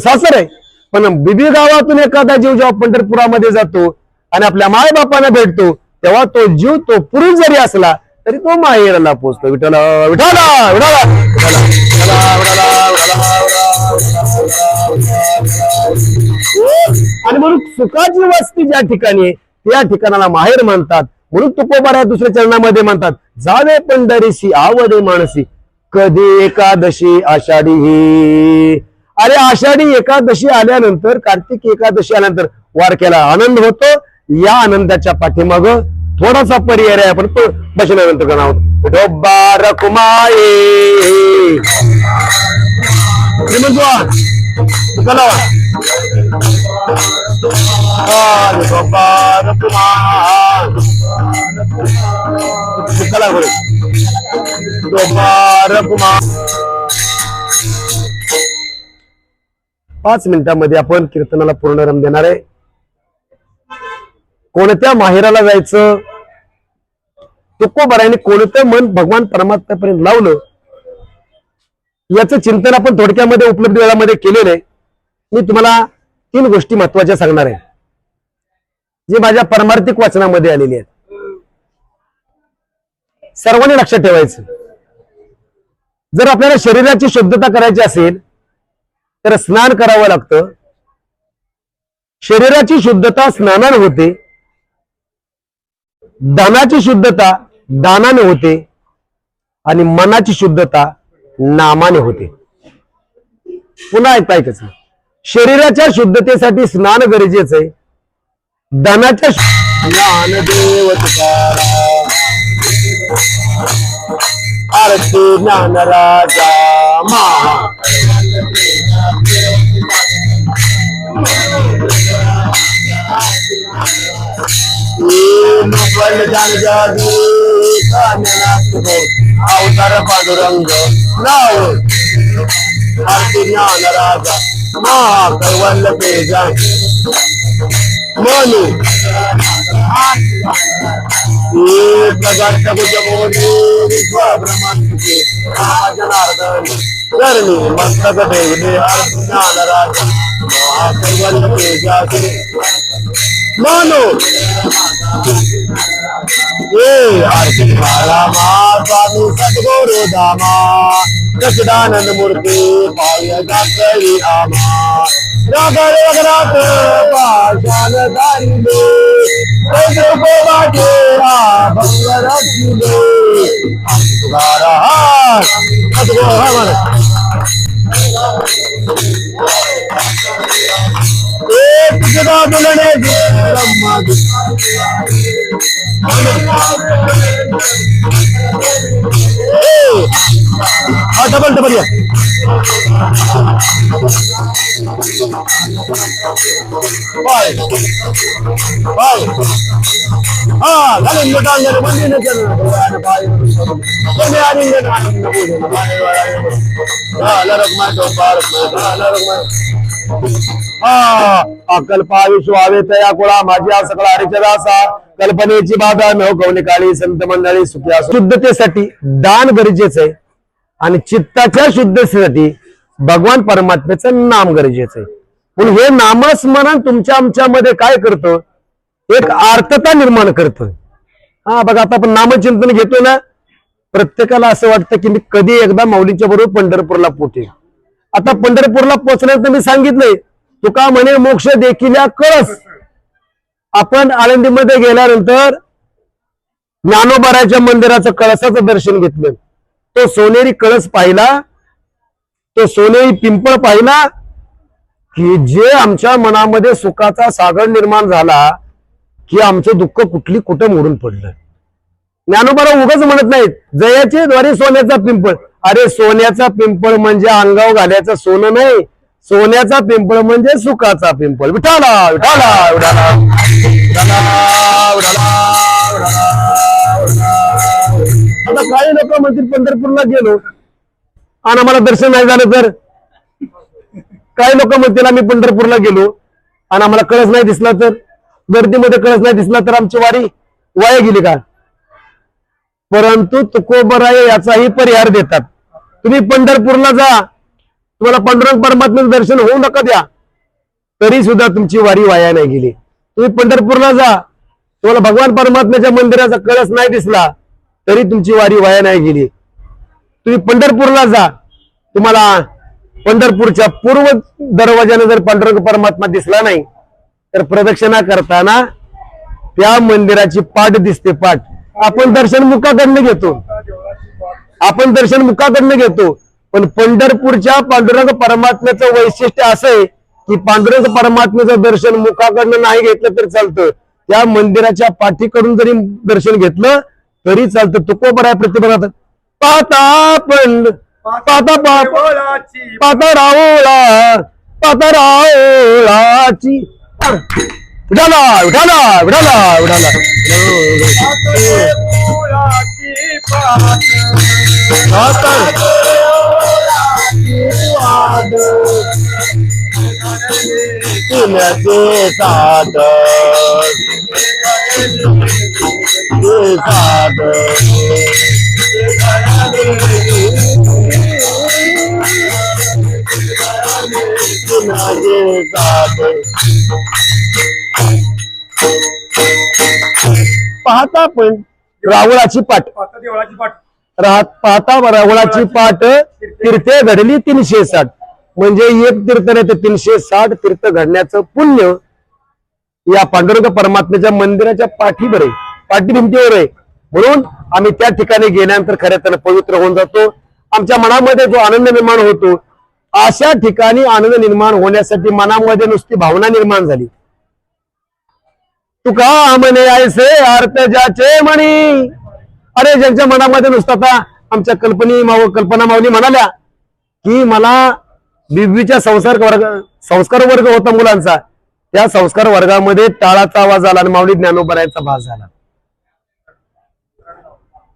सासर आहे. पण बिबी गावातून एखादा जीव जेव्हा पंढरपुरामध्ये जातो आणि आपल्या माय बापांना भेटतो तेव्हा तो जीव तो पुरुष जरी असला तरी तो माहेराला पोचतो. विठाला विठाला विठाला आणि म्हणून सुखाची वस्ती ज्या ठिकाणी आहे, त्या ठिकाणाला माहेर म्हणतात. म्हणून तुकोबारा दुसऱ्या चरणामध्ये म्हणतात जावे पंढरीशी आवडे माणसी कधी एकादशी आषाढी ही. अरे आषाढी एकादशी आल्यानंतर कार्तिक एकादशी आल्यानंतर वारक्याला आनंद होतो. या आनंदाच्या पाठीमाग थोडासा पर्याय आहे. आपण तो करणार आहोत. डोबा रकुमाये म्हणतो डोबा रकुमा पाच मिनिटांमध्ये आपण कीर्तनाला पूर्ण रम देणार आहे. कोणत्या माहेराला जायचं? तुकोबराने कोणतं मन भगवान परमात्म्यापर्यंत लावलं? याचं चिंतन आपण थोडक्यामध्ये उपलब्ध वेळामध्ये केलेलं आहे. मी तुम्हाला तीन गोष्टी महत्त्वाच्या सांगणार आहे. जे माझ्या परमार्थिक वाचनामध्ये आलेली आहेत. सर्वांनी लक्षात ठेवायचं. जर आपल्याला शरीराची शुद्धता करायची असेल तर स्नान करावं लागतं. शरीराची शुद्धता स्नानाने होते. दानाची शुद्धता दानाने होते. आणि मनाची शुद्धता नामाने होते. पुन्हा ऐकता ऐकच शरीराच्या शुद्धतेसाठी स्नान गरजेचं आहे. दानाच्या ज्ञानदेव ज्ञान आरती ज्ञानराजा महा बल जान जादू अवतार पांडुरंग नाव आरती ज्ञान राजा महा कैवल्य पेजा मनु प्रगट करणी मस्तक देवने आरती ज्ञान राजा महा कैवल्य ये आरती स्वामी सद्गुरु धामा सचिदानंद मूर्ती पाय आमा। नगर वगरात पाषाण दारिले सैद्रको भंग रचिले। तुकारा सद्गुरु हा डबल डबल या. बाय. बाय. हा झाले मोठा अंगाने मंदिर न केलं आनंद हा, लरक माय लरक हा तया कुळा माझी सगळा सकला हरीच्या कल्पनेची बाधा न कवनी काळी संत मंडळी सुखी शुद्धतेसाठी दान गरजेचं आहे आणि चित्ताच्या शुद्धतेसाठी भगवान परमात्म्याचं नाम गरजेचं आहे. म्हणून हे नामस्मरण तुमच्या आमच्यामध्ये काय करतं? एक आर्तता निर्माण करतो. हा बघा आता आपण नामचिंतन घेतो ना प्रत्येकाला असं वाटतं की मी कधी एकदा माऊलीच्या बरोबर पंढरपूरला पोटेल आता पंढरपूरला पोहोचण्याचं मी सांगितलंय तुका म्हणे मोक्ष देखील या कळस आपण आळंदीमध्ये गेल्यानंतर ज्ञानोबाराच्या मंदिराचं कळसाचं दर्शन घेतलं. तो सोनेरी कळस पाहिला. तो सोनेरी पिंपळ पाहिला की जे आमच्या मनामध्ये सुखाचा सागर निर्माण झाला की आमचं दुःख कुठली कुठं मोडून पडलं. ज्ञानोबारा उगाच म्हणत नाहीत जयाचे द्वारे सोन्याचा पिंपळ. अरे सोन्याचा पिंपळ म्हणजे अंगाव घालायचं सोनं नाही सोन्याचा पिंपळ म्हणजे सुखाचा पिंपळ. विठाला, विठाला, विठाला. आता काही लोक म्हणतील पंढरपूरला गेलो. आणि आम्हाला दर्शन नाही झालं तर? काही लोक म्हणतील आम्ही पंढरपूरला गेलो. आणि आम्हाला कळस नाही दिसला तर? गर्दीमध्ये कळस नाही दिसला तर आमची वारी वाया गेली का? परंतु तुकोबराय याचाही परिहार देतात. तुम्ही पंढरपूरला जा. तुम्हाला पांडुरंग परमात्म्याचं दर्शन होऊ नका द्या. तरी सुद्धा तुमची वारी वाया नाही गेली. तुम्ही पंढरपूरला जा. तुम्हाला भगवान परमात्म्याच्या मंदिराचा कळस नाही दिसला तरी तुमची वारी वाया नाही गेली. तुम्ही पंढरपूरला जा. तुम्हाला पंढरपूरच्या पूर्व दरवाजाने जर पांडुरंग परमात्मा दिसला नाही तर प्रदक्षिणा करताना त्या मंदिराची पाठ दिसते पाठ. आपण दर्शन मुखाकडनं घेतो. आपण दर्शन मुखाकडनं घेतो. पण पंढरपूरच्या पांडुरंग परमात्म्याचं वैशिष्ट्य असं आहे की पांडुरंग परमात्म्याचं दर्शन मुखाकडनं नाही घेतलं तर चालतं. त्या मंदिराच्या पाठीकडून जरी दर्शन घेतलं तरी चालतं. तुकोबर आहे प्रतिभा? पाता पंड पाता पाता रावळा पाता रावळाची पुण्याचे साध साध पुण्याचे साध पाहता पण रावळाची पाठ देवळाची पाठ राहत पाहता रावळाची पाठ तीर्थे घडली तीनशे साठ. म्हणजे एक तीर्थ नाही तर तीनशे साठ तीर्थ घडण्याचं पुण्य या पांडुरंग परमात्म्याच्या मंदिराच्या पाठीवर आहे पाठीभिंतीवर आहे. म्हणून आम्ही त्या ठिकाणी गेल्यानंतर खऱ्या त्याला पवित्र होऊन जातो. आमच्या मनामध्ये जो आनंद निर्माण होतो अशा ठिकाणी आनंद निर्माण होण्यासाठी मनामध्ये नुसती भावना निर्माण झाली. तुका म्हणे ऐसे अर्थ ज्याचे म्हणी अरे ज्यांच्या मनामध्ये नुसतं आता आमच्या कल्पनी माव कल्पना माऊली म्हणाल्या की मला बीबीच्या संस्कार वर्ग संस्कार वर्ग होता मुलांचा. त्या संस्कार वर्गामध्ये टाळाचा आवाज आला आणि माऊली ज्ञानोबरायचा भास झाला.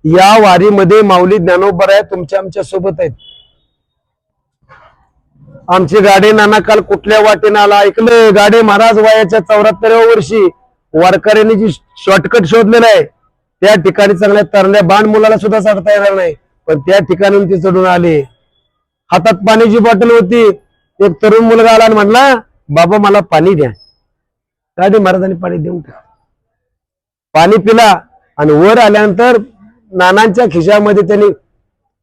या वारीमध्ये माऊली ज्ञानोबराय तुमच्या आमच्यासोबत आहेत. आमची गाडी नाना काल कुठल्या वाटेनं आला? ऐकलं गाडे महाराज वयाच्या चौऱ्याहत्तराव्या वर्षी वारकऱ्यांनी जी शॉर्टकट शोधलेला आहे त्या ठिकाणी चांगल्या तरण्या बाण मुलाला सुद्धा चढता येणार नाही. पण त्या ठिकाणी ते चढून आले. हातात पाण्याची बॉटल होती. एक तरुण मुलगा आला आणि म्हणला बाबा मला पाणी द्या. गाडी महाराजांनी पाणी देऊन टाक पाणी पिला आणि वर आल्यानंतर नानांच्या खिशामध्ये त्यांनी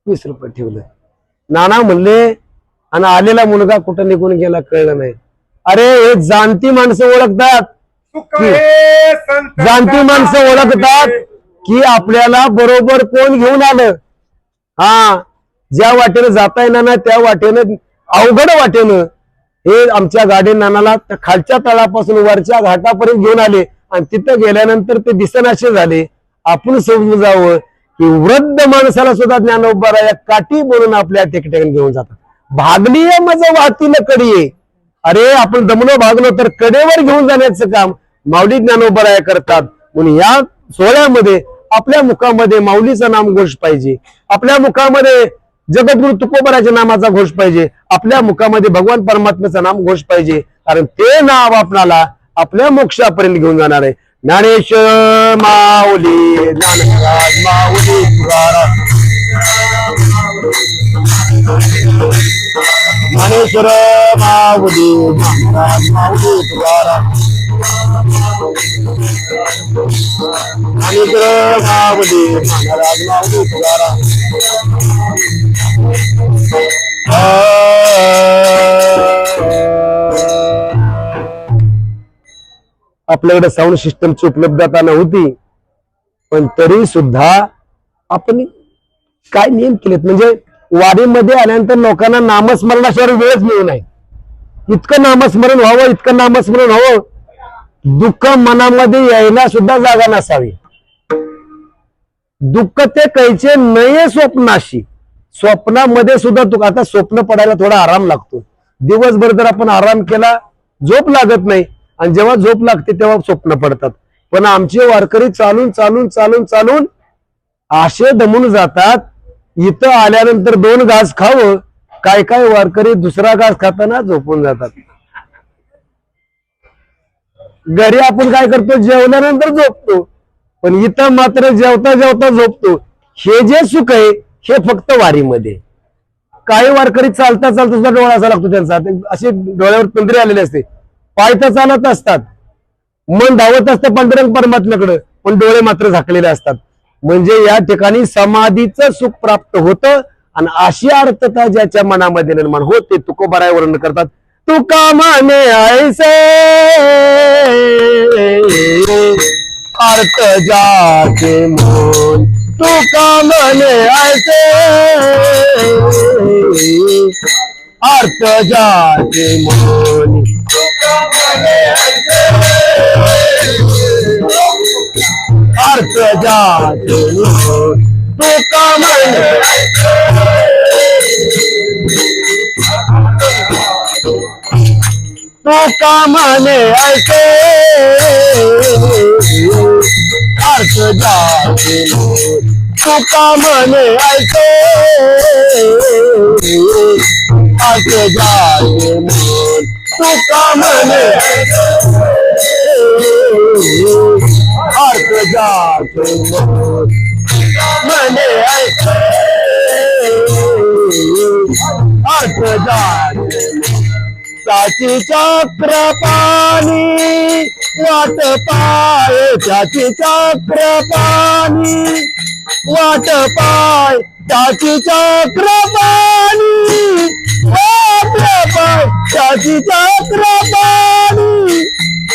वीस रुपये ठेवलं. नाना म्हणले आणि आलेला मुलगा कुठं निघून गेला कळलं नाही. अरे हे जाणती माणसं ओळखतात. जाणती माणसं ओळखतात की आपल्याला बरोबर कोण घेऊन आलं? हा ज्या वाटेनं जाता येणार नाही त्या वाटेनं अवघड वाटेनं हे आमच्या गाडी नानाला त्या खालच्या तळापासून वरच्या घाटापर्यंत घेऊन आले. आणि तिथं गेल्यानंतर ते दिसनाशे झाले. आपण समजून जावं की वृद्ध माणसाला सुद्धा ज्ञानोबरा या काठी बोलून आपल्या ठिकठिकाणी घेऊन जातात. भागली माझं वाहतील कडी अरे आपण दमलो भागलो तर कडेवर घेऊन जाण्याचं काम माऊली ज्ञानोबराया करतात. म्हणून या सोहळ्यामध्ये आपल्या मुखामध्ये माऊलीचं नाम घोष पाहिजे. आपल्या मुखामध्ये जगद्गुरु तुकोबराच्या नामाचा घोष पाहिजे. आपल्या मुखामध्ये भगवान परमात्म्याचं नाम घोष पाहिजे. कारण ते नाव आपणाला आपल्या मोक्षापर्यंत घेऊन जाणार आहे. ज्ञानेश्वर माऊली ज्ञानराज माऊली ज्ञानेश्वर माऊली ज्ञानराज माऊली तुकाराम आपल्याकडे साऊंड सिस्टमची उपलब्धता नव्हती पण तरी सुद्धा आपण काय नियम केलेत? म्हणजे वारीमध्ये आल्यानंतर लोकांना नामस्मरणाशिवाय वेळच मिळू नाही इतकं नामस्मरण व्हावं इतकं नामस्मरण व्हावं दुःख मनामध्ये यायला सुद्धा जागा नसावी. दुःख ते कैचे नये स्वप्नाशी. स्वप्नामध्ये सुद्धा तुका आता स्वप्न पडायला थोडा आराम लागतो. दिवसभर जर आपण आराम केला झोप लागत नाही. आणि जेव्हा झोप लागते तेव्हा स्वप्न पडतात. पण आमचे वारकरी चालून चालून चालून चालून आशे दमून जातात. इथं आल्यानंतर दोन घास खावं. काय काय वारकरी दुसरा घास खाताना झोपून जातात. घरी आपण काय करतो? जेवल्यानंतर झोपतो. पण इथं मात्र जेवता जेवता झोपतो. हे जे सुख आहे हे फक्त वारीमध्ये. काही वारकरी चालता चालता सुद्धा डोळा असा लागतो त्यांचा. असे डोळ्यावर पिंजरे आलेले असते. पाय तर चालत असतात. मन धावत असतं पांडुरंग परमात्म्याकडे. पण डोळे मात्र झाकलेले असतात. म्हणजे या ठिकाणी समाधीचं सुख प्राप्त होतं आणि अशी अर्थता ज्याच्या मनामध्ये निर्माण होते तुकोबाराय वर्णन करतात. तुका माने ऐसे अर्थ जाते मन तुका मने ऐसे अर्थ जाते मन अर्थ जाते मन तुका मने तुका मने ऐसे। अर्थ जाते मन तुका मने ऐसे। अर्थ जाते मन तुका मने अर्थ जाते मन ऐसे। अर्थ जाते साची चक्र पाणी वाट पाय साची चक्र पाणी वाट पाय त्याची चक्रपाणी वाट पाय चक्र पाणी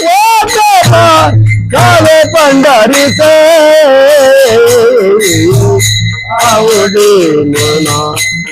वाट पाय. काले पंढरीचे आवडेल ना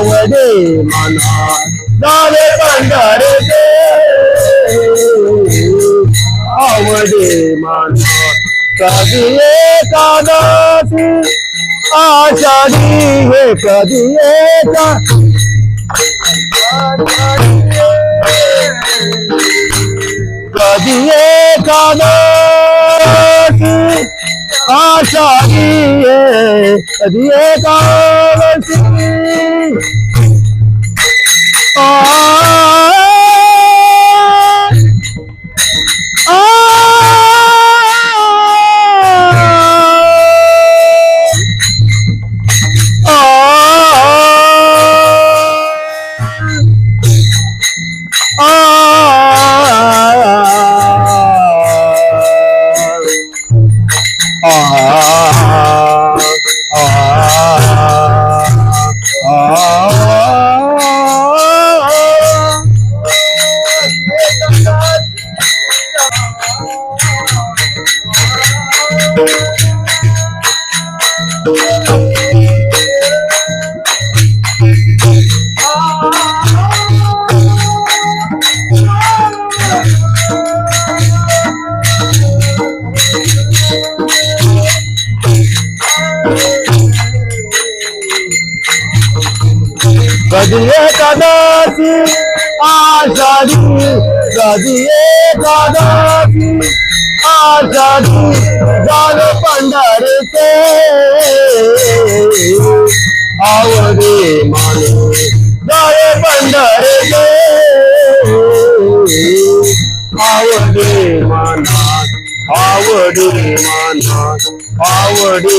आवडे मला दावे पांढारे दे आवडे मला कधी एकादासी आषाढी हे कधी एका. कधी एकादासी આશાની કદી એક આવતી कधी एकादशी आषाढी कधी एकादशी आषाढी झालं पंढरीचे. आवडे माने झाले पंढरीचे. आवडे माना आवडे माना आवडे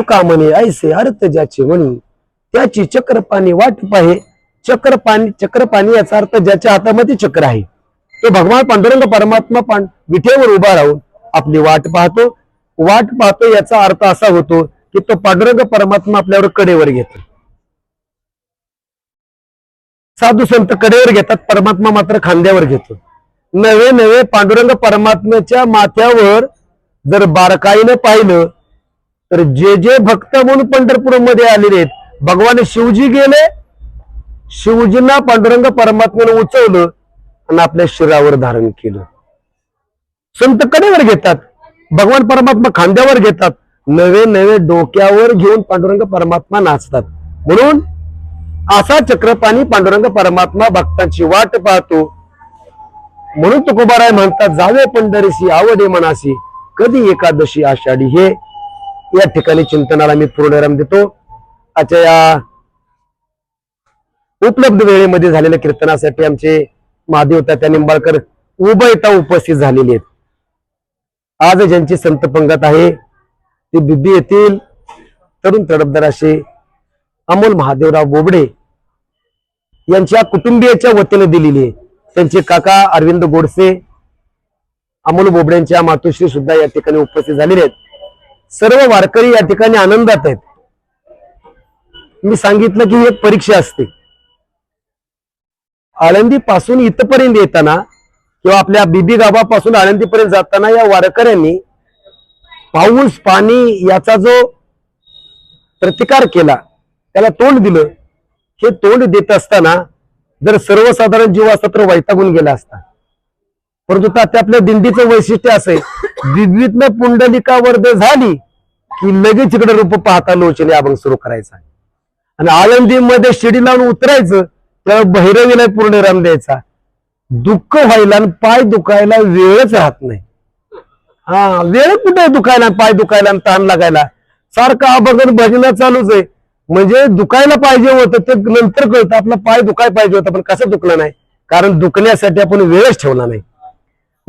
तुका म्हणे ऐसे अर्थ ज्याचे म्हणी त्याची चक्रपाणी वाट पाहे. चक्रपाणी चक्रपाणी याचा अर्थ ज्याच्या हातामध्ये चक्र आहे. तो भगवान पांडुरंग परमात्मा पांड विठेवर उभा राहून आपली वाट पाहतो. वाट पाहतो याचा अर्थ असा होतो की तो पांडुरंग परमात्मा आपल्यावर कडेवर घेतो. साधू संत कडेवर घेतात परमात्मा मात्र खांद्यावर घेतो. नवे नवे पांडुरंग परमात्म्याच्या माथ्यावर जर बारकाईनं पाहिलं तर जे जे भक्त म्हणून पंढरपूरमध्ये आलेले आहेत भगवान शिवजी गेले शिवजींना पांडुरंग परमात्म्याने उचवलं आणि आपल्या शिरावर धारण केलं. संत कडेवर घेतात भगवान परमात्मा खांद्यावर घेतात नवे नवे डोक्यावर घेऊन पांडुरंग परमात्मा नाचतात. म्हणून असा चक्रपाणी पांडुरंग परमात्मा भक्तांची वाट पाहतो. म्हणून तुकोबाराय म्हणतात जावे पंढरीसी आवडे मनासी कधी एकादशी आषाढी हे या ठिकाणी चिंतनाला मी पूर्णविराम देतो. आजच्या या उपलब्ध वेळेमध्ये झालेल्या कीर्तनासाठी आमचे महादेवता त्या निंबाळकर उभयता उपस्थित झालेले आहेत. आज ज्यांची संत पंगत आहे ते बिब्बी येथील तरुण तडफदार असे अमोल महादेवराव बोबडे यांच्या कुटुंबियाच्या वतीने दिलेली आहे. त्यांचे काका अरविंद गोडसे अमोल बोबड्यांच्या मातोश्री सुद्धा या ठिकाणी उपस्थित झालेले आहेत. सर्व वारकरी या ठिकाणी आनंदात आहेत. मी सांगितलं की एक परीक्षा असते. आळंदी पासून इथपर्यंत येताना किंवा आपल्या बीबी गावापासून आळंदीपर्यंत जाताना या वारकऱ्यांनी पाऊस पाणी याचा जो प्रतिकार केला त्याला तोंड दिलं. हे तोंड देत असताना जर सर्वसाधारण जीव असता तर वैतागून गेला असता परंतु तात्या आपल्या दिंडीचं वैशिष्ट्य असे दिंडीतनं पुंडलिका वर्ध झाली की लगेच इकडे रूप पाहता लोचने अभंग सुरू करायचा. आणि आळंदीमध्ये शिडी लावून उतरायचं त्याला भैरवीला पूर्ण राम द्यायचा. दुःख व्हायला आणि पाय दुखायला वेळच राहत नाही. हा वेळ कुठे दुखायला पाय दुखायला आणि ताण लागायला? सारखं अभंगन भजन चालूच आहे. म्हणजे दुखायला पाहिजे होतं ते नंतर कळतं. आपला पाय दुखाय पाहिजे होता पण कसं दुखलं नाही? कारण दुखण्यासाठी आपण वेळच ठेवला नाही.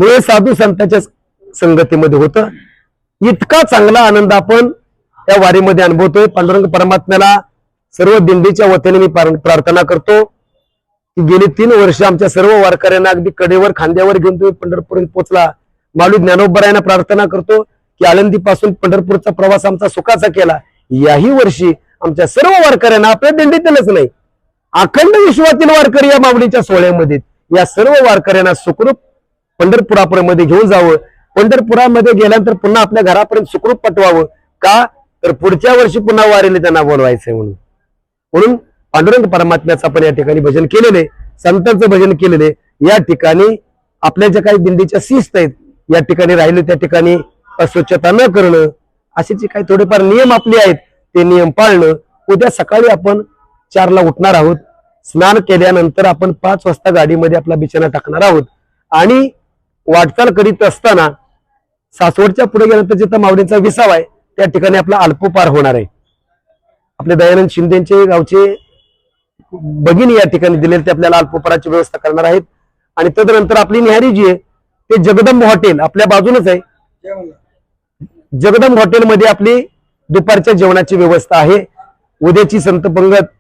मुळे साधू संतांच्या संगतीमध्ये होतं. इतका चांगला आनंद आपण या वारीमध्ये अनुभवतोय. पांडुरंग परमात्म्याला सर्व दिंडीच्या वतीने मी प्रार्थना करतो. की गेली तीन वर्ष आमच्या सर्व वारकऱ्यांना अगदी कडेवर खांद्यावर घेऊन तुम्ही पंढरपूर पोहोचला. मालू ज्ञानोबरायांना प्रार्थना करतो की आळंदीपासून पंढरपूरचा प्रवास आमचा सुखाचा केला. याही वर्षी आमच्या सर्व वारकऱ्यांना आपल्या दिंडीतीलच नाही अखंड विश्वातील वारकरी या मावळीच्या सोहळ्यामध्ये या सर्व वारकऱ्यांना सुखरूप पंढरपुरापर्यंत घेऊन जावं. पंढरपुरामध्ये गेल्यानंतर पुन्हा आपल्या घरापर्यंत सुखरूप पटवावं. का? तर पुढच्या वर्षी पुन्हा वारीने त्यांना बोलवायचंय म्हणून. म्हणून पांडुरंग परमात्म्याचं आपण या ठिकाणी भजन केलेले संतांचं भजन केलेले या ठिकाणी आपल्या ज्या काही दिंडीच्या शिस्त आहेत या ठिकाणी राहिले त्या ठिकाणी अस्वच्छता न करणं असे जे काही थोडेफार नियम आपले आहेत ते नियम पाळणं उद्या सकाळी आपण चारला उठणार आहोत. स्नान केल्यानंतर आपण पाच वाजता गाडीमध्ये आपला बिछाना टाकणार आहोत. आणि वाटचाल करीत असताना सासवडच्या पुढे गेल्यानंतर जिथं मावळींचा विसावा आहे त्या ठिकाणी आपला अल्पोपार होणार आहे. आपले दयानंद शिंदेचे गावचे भगिनी या ठिकाणी दिलेले ते आपल्याला अल्पोपाराची व्यवस्था करणार आहेत. आणि तदनंतर आपली निहारी जी आहे ते जगदंब हॉटेल आपल्या बाजूनच आहे. जगदंब हॉटेलमध्ये आपली दुपारच्या जेवणाची व्यवस्था आहे. उद्याची संत पंगत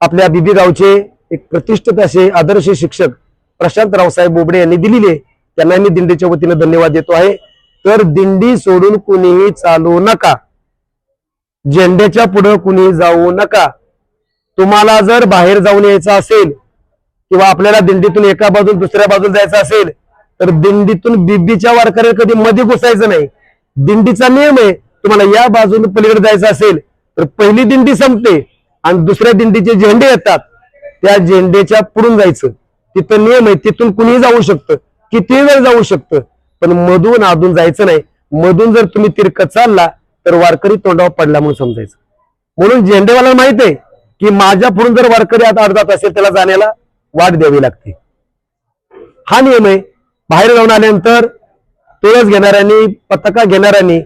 आपल्या बिबी गावचे एक प्रतिष्ठित असे आदर्श शिक्षक प्रशांत रावसाहेब बोबडे यांनी दिलेले त्यांना मी दिंडीच्या वतीने धन्यवाद देतो आहे. तर दिंडी सोडून कुणीही चालू नका. झेंड्याच्या पुढे कुणी जाऊ नका. तुम्हाला जर बाहेर जाऊन यायचं असेल किंवा आपल्याला दिंडीतून एका बाजून दुसऱ्या बाजूला जायचं असेल तर दिंडीतून बिब्बीच्या वारकऱ्या कधी मध्ये घुसायचं नाही. दिंडीचा नियम आहे तुम्हाला या बाजूने पलीकडे जायचं असेल तर पहिली दिंडी संपते आणि दुसऱ्या दिंडीचे झेंडे येतात. त्या झेंडेच्या पुढून जायचं. तिथं नियम आहे तिथून कुणीही जाऊ शकतं. किती वेळ जाऊ शकतं? पण मधून आधून जायचं नाही. मधून जर तुम्ही तिरकत चालला तर वारकरी तोंडावर पडला म्हणून समजायचं. म्हणून झेंडेवाला माहीत आहे की माझ्या पुढून जर वारकरी आता अर्धात असेल त्याला जाण्याला वाट द्यावी लागते. हा नियम आहे. बाहेर जाऊन आल्यानंतर तुळस घेणाऱ्यांनी पताका घेणाऱ्यांनी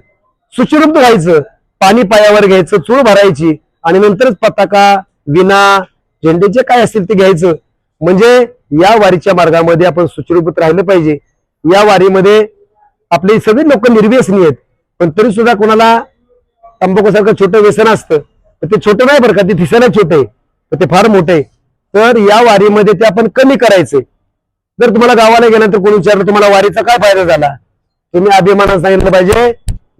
सुश्रुत व्हायचं. पाणी पायावर घ्यायचं चूळ भरायची आणि नंतरच पताका विना झेंडेचे काय असतील ते घ्यायचं. म्हणजे या वारीच्या मार्गामध्ये आपण सुचरूपत राहिलं पाहिजे. या वारीमध्ये आपले सगळे लोक निर्व्यसनी आहेत. पण तरी सुद्धा कोणाला तंबाखूसारखं छोटं व्यसन असतं तर ते छोटं नाही बरं का? ते दिसायला छोटं आहे. तर ते फार मोठं आहे. तर या वारीमध्ये ते आपण कमी करायचे जर तुम्हाला गावाला गेल्यानंतर कोणी विचारलं तुम्हाला वारीचा काय फायदा झाला? तुम्ही अभिमानानं सांगितलं पाहिजे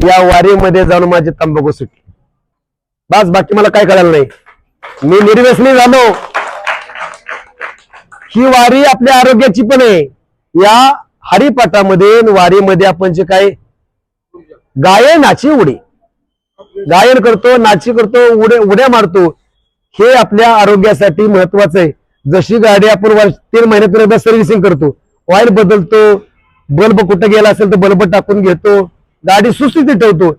या वारीमध्ये जाऊन माझी तंबाखू सुटले. बस बाकी मला काय कळालं नाही. मी निर्व्यसनी झालो. ही वारी आपल्या आरोग्याची पण आहे. या हरिपाठामध्ये वारीमध्ये आपण जे काय गायनाची उडी. गायन करतो नाची करतो उड्या उड्या मारतो. हे आपल्या आरोग्यासाठी महत्वाचं आहे. जशी गाडी आपण वर्ष तीन महिन्यातून एकदा सर्व्हिसिंग करतो. ऑइल बदलतो बल्ब कुठं गेला असेल तर बल्ब टाकून घेतो. गाडी सुस्थितीत ठेवतो.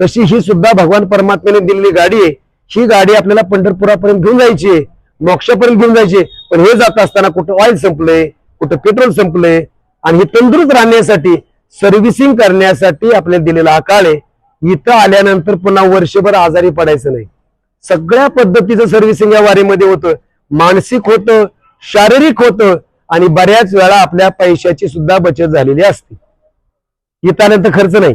तशी ही सुद्धा भगवान परमात्म्याने दिलेली गाडी आहे. ही गाडी आपल्याला पंढरपुरापर्यंत घेऊन जायची आहे. मोक्षापर्यंत घेऊन जायचे. पण हे जात असताना कुठं ऑइल संपलंय कुठं पेट्रोल संपलंय आणि हे तंदुरुस्त राहण्यासाठी सर्व्हिसिंग करण्यासाठी आपल्याला दिलेला अकाळ काळ आहे. इथं आल्यानंतर पुन्हा वर्षभर आजारी पडायचं नाही. सगळ्या पद्धतीचं सर्व्हिसिंग या वारीमध्ये होतं. मानसिक होतं शारीरिक होतं आणि बऱ्याच वेळा आपल्या पैशाची सुद्धा बचत झालेली असते. इथं आल्यानंतर खर्च नाही.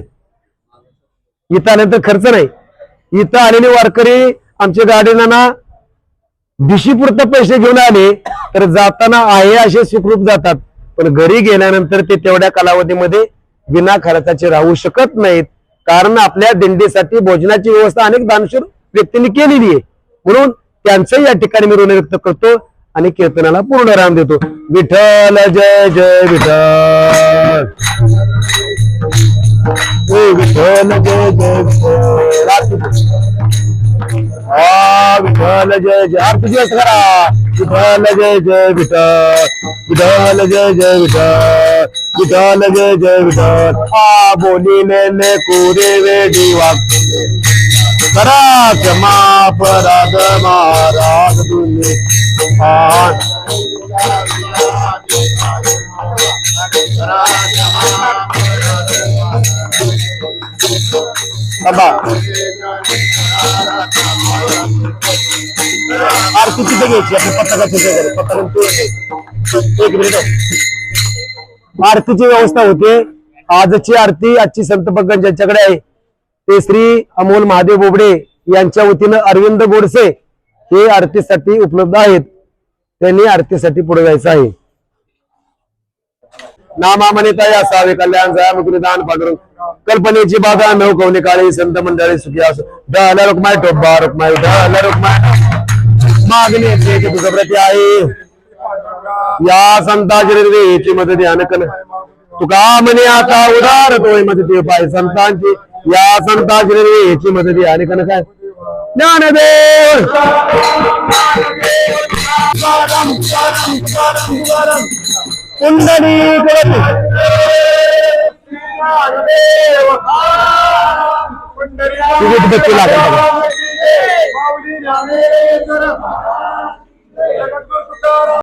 इथं आल्यानंतर खर्च नाही. इथं आलेले वारकरी आमच्या गाडीना दिशीपुरतं पैसे घेऊन आले तर जाताना आहे असे सुखरूप जातात. पण घरी गेल्यानंतर ते तेवढ्या कालावधीमध्ये विना खर्चाचे राहू शकत नाहीत. कारण आपल्या दिंडीसाठी भोजनाची व्यवस्था अनेक दानशूर व्यक्तींनी केलेली आहे. म्हणून त्यांचं या ठिकाणी मी ऋण व्यक्त करतो आणि कीर्तनाला पूर्ण राम देतो. विठ्ठल जय जय विठ्ठल. विठ्ठल जय जय विठ्ठल जय जय आरती दिवस करा विठ्ठल जय जय विठ्ठल विठ्ठल जय जय विठ्ठल विठ्ठल जय जय विठ्ठल हा बोलिले कुरे वेडी वाग करा क्षमा पराध महाराज तुम्ही Thank you. बाबा. आरती तिथे घ्यायची आपल्या पताका तिथे पताका एक मिनिट. आरतीची व्यवस्था होते. आजची आरती आजची संत भगत ज्यांच्याकडे आहे ते श्री अमोल महादेव बोबडे यांच्या वतीनं अरविंद गोडसे हे आरतीसाठी उपलब्ध आहेत. त्यांनी आरतीसाठी पुढे जायचं आहे. नामामनिता या सावे कल्याण जयामुकुरी दान पाठवून कल्पनेची बाधा नवकवली काळी संत सुखी ढाला रुक्माय आहे या संताची निर्वेची मदती अनकन तुका म्हणे आता उदार तोय मदती पाय संतांची या मदती अनकन काय कुंडली गणती तिकीट बत्ती लागेल बघा.